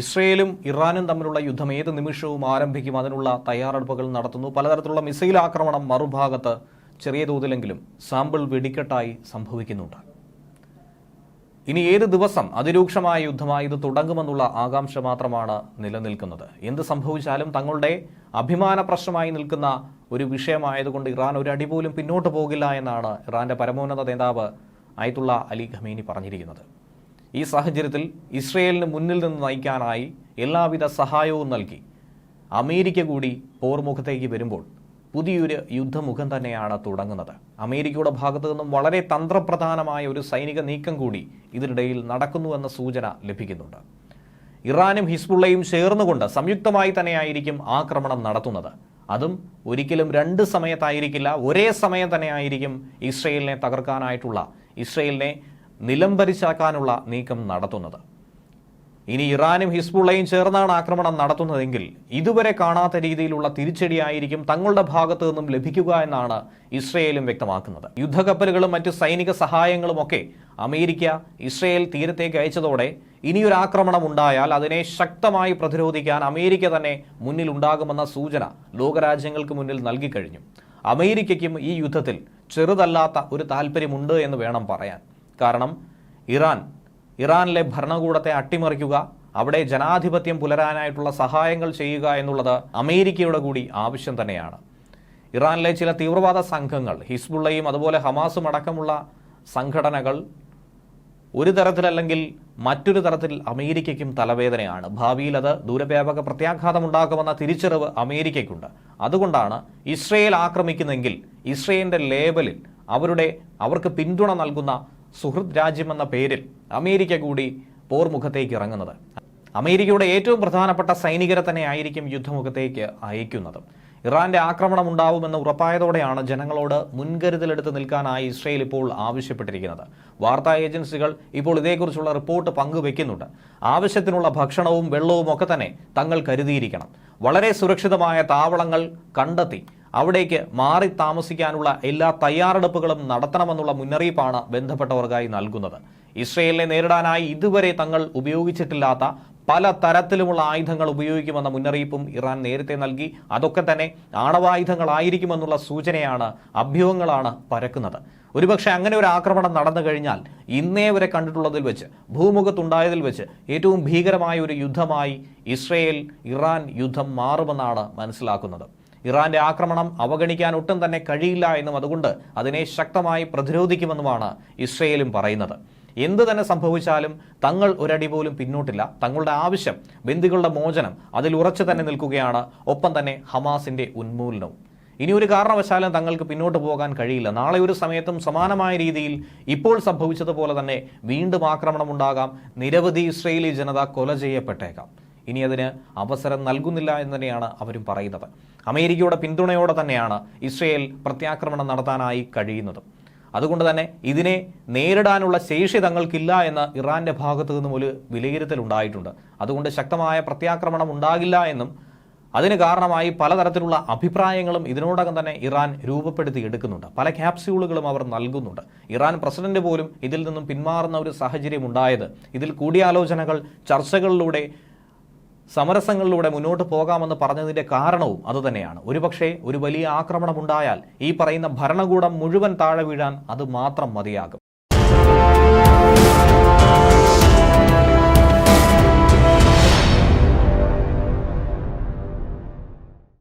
ഇസ്രയേലും ഇറാനും തമ്മിലുള്ള യുദ്ധം ഏത് നിമിഷവും ആരംഭിക്കും അതിനുള്ള തയ്യാറെടുപ്പുകൾ നടത്തുന്നു. പലതരത്തിലുള്ള മിസൈൽ ആക്രമണം മറുഭാഗത്ത് ചെറിയ തോതിലെങ്കിലും സാമ്പിൾ വെടിക്കെട്ടായി സംഭവിക്കുന്നുണ്ട്. ഇനി ഏത് ദിവസം അതിരൂക്ഷമായ യുദ്ധമായി ഇത് തുടങ്ങുമെന്നുള്ള ആകാംക്ഷ മാത്രമാണ് നിലനിൽക്കുന്നത്. എന്ത് സംഭവിച്ചാലും തങ്ങളുടെ അഭിമാന പ്രശ്നമായി നിൽക്കുന്ന ഒരു വിഷയമായതുകൊണ്ട് ഇറാൻ ഒരു പോലും പിന്നോട്ട് പോകില്ല എന്നാണ് ഇറാന്റെ പരമോന്നത നേതാവ് ആയിട്ടുള്ള അലി ഖമീനി പറഞ്ഞിരിക്കുന്നത്. ഈ സാഹചര്യത്തിൽ ഇസ്രയേലിന് മുന്നിൽ നിന്ന് നയിക്കാനായി എല്ലാവിധ സഹായവും നൽകി. അമേരിക്ക കൂടി പോർമുഖത്തേക്ക് വരുമ്പോൾ പുതിയൊരു യുദ്ധമുഖം തന്നെയാണ് തുടങ്ങുന്നത്. അമേരിക്കയുടെ ഭാഗത്തു നിന്നും വളരെ തന്ത്രപ്രധാനമായ ഒരു സൈനിക നീക്കം കൂടി ഇതിനിടയിൽ നടക്കുന്നുവെന്ന സൂചന ലഭിക്കുന്നുണ്ട്. ഇറാനും ഹിസ്ബുള്ളയും ചേർന്നുകൊണ്ട് സംയുക്തമായി തന്നെയായിരിക്കും ആക്രമണം നടത്തുന്നത്. അതും ഒരിക്കലും രണ്ട് സമയത്തായിരിക്കില്ല ഒരേ സമയം തന്നെയായിരിക്കും ഇസ്രയേലിനെ തകർക്കാനായിട്ടുള്ള ഇസ്രയേലിനെ നിലംപരിച്ചാക്കാനുള്ള നീക്കം നടത്തുന്നത്. ഇനി ഇറാനും ഹിസ്ബുള്ളയും ചേർന്നാണ് ആക്രമണം നടത്തുന്നതെങ്കിൽ ഇതുവരെ കാണാത്ത രീതിയിലുള്ള തിരിച്ചടിയായിരിക്കും തങ്ങളുടെ ഭാഗത്തു നിന്നും ലഭിക്കുക എന്നാണ് ഇസ്രയേലും വ്യക്തമാക്കുന്നത്. യുദ്ധക്കപ്പലുകളും മറ്റ് സൈനിക സഹായങ്ങളും ഒക്കെ അമേരിക്ക ഇസ്രയേൽ തീരത്തേക്ക് അയച്ചതോടെ ഇനിയൊരു ആക്രമണം ഉണ്ടായാൽ അതിനെ ശക്തമായി പ്രതിരോധിക്കാൻ അമേരിക്ക തന്നെ മുന്നിലുണ്ടാകുമെന്ന സൂചന ലോകരാജ്യങ്ങൾക്ക് മുന്നിൽ നൽകിക്കഴിഞ്ഞു. അമേരിക്കയ്ക്കും ഈ യുദ്ധത്തിൽ ചെറുതല്ലാത്ത ഒരു താല്പര്യമുണ്ട് എന്ന് വേണം പറയാൻ. കാരണം ഇറാൻ ഇറാനിലെ ഭരണകൂടത്തെ അട്ടിമറിക്കുക അവിടെ ജനാധിപത്യം പുലരാനായിട്ടുള്ള സഹായങ്ങൾ ചെയ്യുക എന്നുള്ളത് അമേരിക്കയുടെ കൂടി ആവശ്യം തന്നെയാണ്. ഇറാനിലെ ചില തീവ്രവാദ സംഘങ്ങൾ ഹിസ്ബുള്ളയും അതുപോലെ ഹമാസും അടക്കമുള്ള സംഘടനകൾ ഒരു തരത്തിലല്ലെങ്കിൽ മറ്റൊരു തരത്തിൽ അമേരിക്കയ്ക്കും തലവേദനയാണ്. ഭാവിയിൽ അത് ദൂരവ്യാപക പ്രത്യാഘാതമുണ്ടാക്കുമെന്ന തിരിച്ചറിവ് അമേരിക്കയ്ക്കുണ്ട്. അതുകൊണ്ടാണ് ഇസ്രയേൽ ആക്രമിക്കുന്നെങ്കിൽ ഇസ്രയേലിന്റെ ലേബലിൽ അവരുടെ അവർക്ക് പിന്തുണ നൽകുന്ന സുഹൃത് രാജ്യമെന്ന പേരിൽ അമേരിക്ക കൂടി പോർമുഖത്തേക്ക് ഇറങ്ങുന്നത്. അമേരിക്കയുടെ ഏറ്റവും പ്രധാനപ്പെട്ട സൈനികരെ തന്നെ ആയിരിക്കും യുദ്ധമുഖത്തേക്ക് അയക്കുന്നത്. ഇറാന്റെ ആക്രമണം ഉണ്ടാവുമെന്ന് ഉറപ്പായതോടെയാണ് ജനങ്ങളോട് മുൻകരുതലെടുത്ത് നിൽക്കാനായി ഇസ്രയേൽ ഇപ്പോൾ ആവശ്യപ്പെട്ടിരിക്കുന്നത്. വാർത്താ ഏജൻസികൾ ഇപ്പോൾ ഇതേക്കുറിച്ചുള്ള റിപ്പോർട്ട് പങ്കുവെക്കുന്നുണ്ട്. ആവശ്യത്തിനുള്ള ഭക്ഷണവും വെള്ളവും ഒക്കെ തന്നെ തങ്ങൾ കരുതിയിരിക്കണം. വളരെ സുരക്ഷിതമായ താവളങ്ങൾ കണ്ടെത്തി അവിടേക്ക് മാറി താമസിക്കാനുള്ള എല്ലാ തയ്യാറെടുപ്പുകളും നടത്തണമെന്നുള്ള മുന്നറിയിപ്പാണ് ബന്ധപ്പെട്ടവർക്കായി നൽകുന്നത്. ഇസ്രയേലിനെ നേരിടാനായി ഇതുവരെ തങ്ങൾ ഉപയോഗിച്ചിട്ടില്ലാത്ത പല തരത്തിലുമുള്ള ആയുധങ്ങൾ ഉപയോഗിക്കുമെന്ന മുന്നറിയിപ്പും ഇറാൻ നേരത്തെ നൽകി. അതൊക്കെ തന്നെ ആണവായുധങ്ങളായിരിക്കുമെന്നുള്ള സൂചനയാണ് അഭ്യൂഹങ്ങളാണ് പരക്കുന്നത്. ഒരുപക്ഷെ അങ്ങനെ ഒരു ആക്രമണം നടന്നു കഴിഞ്ഞാൽ ഇന്നേ വരെ കണ്ടിട്ടുള്ളതിൽ വെച്ച് ഭൂമുഖത്തുണ്ടായതിൽ വെച്ച് ഏറ്റവും ഭീകരമായ ഒരു യുദ്ധമായി ഇസ്രയേൽ ഇറാൻ യുദ്ധം മാറുമെന്നാണ് മനസ്സിലാക്കുന്നത്. ഇറാന്റെ ആക്രമണം അവഗണിക്കാൻ ഒട്ടും തന്നെ കഴിയില്ല എന്നും അതുകൊണ്ട് അതിനെ ശക്തമായി പ്രതിരോധിക്കുമെന്നുമാണ് ഇസ്രയേലും പറയുന്നത്. എന്ത് തന്നെ സംഭവിച്ചാലും തങ്ങൾ ഒരടി പോലും പിന്നോട്ടില്ല. തങ്ങളുടെ ആവശ്യം ബന്ദികളുടെ മോചനം അതിൽ ഉറച്ചു തന്നെ നിൽക്കുകയാണ്. ഒപ്പം തന്നെ ഹമാസിന്റെ ഉന്മൂലനവും. ഇനി ഒരു കാരണവശാലും തങ്ങൾക്ക് പിന്നോട്ട് പോകാൻ കഴിയില്ല. നാളെ ഒരു സമയത്തും സമാനമായ രീതിയിൽ ഇപ്പോൾ സംഭവിച്ചതുപോലെ തന്നെ വീണ്ടും ആക്രമണം ഉണ്ടാകാം. നിരവധി ഇസ്രയേലി ജനത കൊല ചെയ്യപ്പെട്ടേക്കാം. ഇനി അതിന് അവസരം നൽകുന്നില്ല എന്ന് തന്നെയാണ് അവരും പറയുന്നത്. അമേരിക്കയുടെ പിന്തുണയോടെ തന്നെയാണ് ഇസ്രയേൽ പ്രത്യാക്രമണം നടത്താനായി കഴിയുന്നത്. അതുകൊണ്ട് തന്നെ ഇതിനെ നേരിടാനുള്ള ശേഷി തങ്ങൾക്കില്ല എന്ന് ഇറാന്റെ ഭാഗത്തു നിന്നും ഒരു വിലയിരുത്തൽ ഉണ്ടായിട്ടുണ്ട്. അതുകൊണ്ട് ശക്തമായ പ്രത്യാക്രമണം ഉണ്ടാകില്ല എന്നും അതിന് കാരണമായി പലതരത്തിലുള്ള അഭിപ്രായങ്ങളും ഇതിനോടകം തന്നെ ഇറാൻ രൂപപ്പെടുത്തി എടുക്കുന്നുണ്ട്. പല ക്യാപ്സ്യൂളുകളും അവർ നൽകുന്നുണ്ട്. ഇറാൻ പ്രസിഡന്റ് പോലും ഇതിൽ നിന്നും പിന്മാറുന്ന ഒരു സാഹചര്യം ഉണ്ടായത്. ഇതിൽ കൂടിയാലോചനകൾ ചർച്ചകളിലൂടെ സമരസങ്ങളിലൂടെ മുന്നോട്ട് പോകാമെന്ന് പറഞ്ഞതിന്റെ കാരണവും അതുതന്നെയാണ്. ഒരുപക്ഷെ ഒരു വലിയ ആക്രമണമുണ്ടായാൽ ഈ പറയുന്ന ഭരണകൂടം മുഴുവൻ താഴെ വീഴാൻ അത് മാത്രം മതിയാകും.